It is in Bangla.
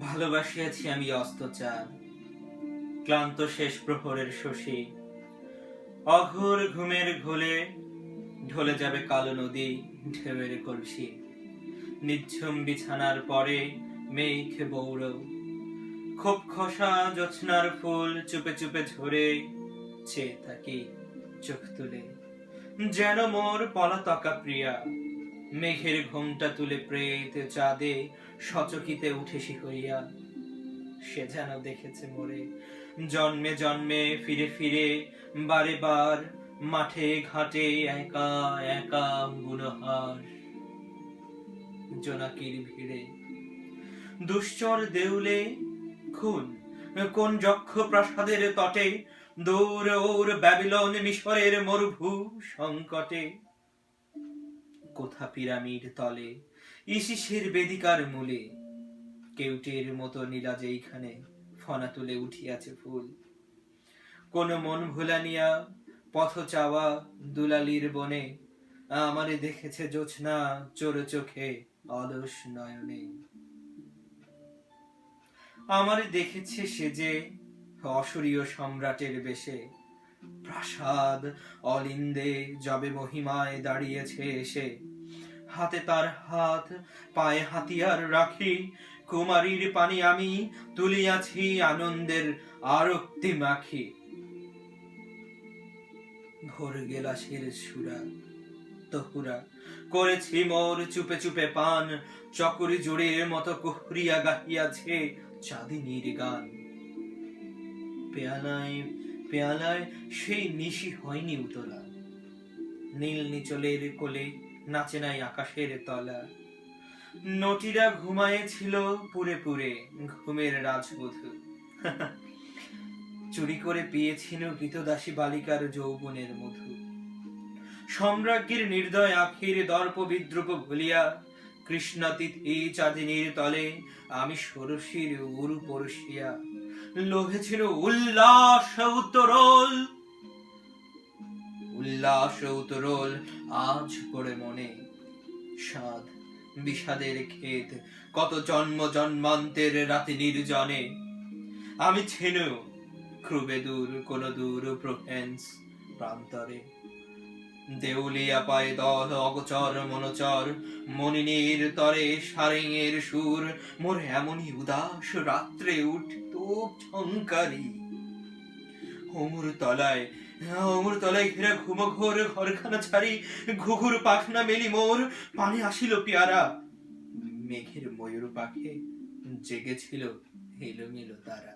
ভালোবাসিয়াছি আমি অস্তচার ক্লান্ত শেষ প্রহরের শশী। অঘোর ঘুমের ঘোলে ঢলে যাবে কালো নদী, ঢেউয়ের কলসি। নিঝুম বিছানার পরে মেঘ বৌড় খুব খসা জোছনার ফুল চুপে চুপে ঝরে চেয়ে থাকি চোখ তুলে। যেন মোর পলাতকা প্রিয়া মেঘের ঘোমটা তুলে প্রেত চাঁদে সচকিতে উঠে শিহরিয়া। সে যেন দেখেছে মোরে। জন্মে জন্মে ফিরে ফিরে, বারে বার, মাঠে ঘাটে একা একা গুণহার জোনাকির ভিড়ে। দুশ্চর দেউলে, খুন, কোন যক্ষ প্রাসাদের তটে, দৌড় ওর ব্যাবিলন মিশরের মরুভূ সংকটে। কোথা পিরামিড তলে? ইসিসের বেদিকার মূলে। কেউটের মতো নীলা যেইখানে ফনা তুলে উঠিয়াছে ফুল। কোন মন ভুলানিয়া, পথ চাওয়া দুলালির বনে, আমারে দেখেছে জোছনা চোর চোখে অলস নয়নে। আমারে দেখেছে সে যে অসুরীয় সম্রাটের বেশে। প্রাসাদ অলিন্দে যবে মহিমায় দাঁড়িয়েছে এসে হাতে তার হাত, পায়ে হাতিয়ার রাখি, কুমারীর পানি আমি তুলিয়াছি আনন্দের আরক্তি মাখি। ভোর গেলাসের সুরা, তহুরা, করেছি মোর চুপে চুপে পান, চকরি জোড়ের মতো কুহরিয়া গাহিয়াছে চাঁদিনীর গান। পেয়ালায় পেয়ালায় সেই নিশি হয়নি উতলা। নীল নিচলের কোলে নাচে নাই আকাশের তলা। নটিরা ঘুমায়েছিল পুরে পুরে ঘুমের রাজবধূ। চুরি করে পেয়েছিল গীতদাসী বালিকার যৌবনের মধু। সম্রাজ্ঞীর নির্দয় আখির দর্প বিদ্রুপ ভুলিয়া, কৃষ্ণাতীত এই চাঁদিনীর তলে আমি ষোড়শীর উরু পরশিয়া। লোভে ছিল উল্লাস উত্তরল। উল্লাস উত্তরল আজ পড়ে মনে। সাধ বিষাদের ক্ষেত, কত জন্ম জন্মান্তের রাতে নির্জনে। আমি ছেনু ক্রুবে দূর, কোন দূর প্রফেন্স প্রান্তরে। দেউলিয়া পায়ে দল, অগচর মনোচর, মনিনীর তরে সারেঙের সুর, মোর এমনই উদাস রাত্রে উঠত ঠংকারি অমর তলায় অমর তলায় ঘেরা ঘুম ঘোর ঘরখানা ছাড়ি ঘুঘুর পাখনা মেলি মোর পানে আসিল পেয়ারা। মেঘের ময়ূর পাখে জেগেছিল এলোমেলো তারা।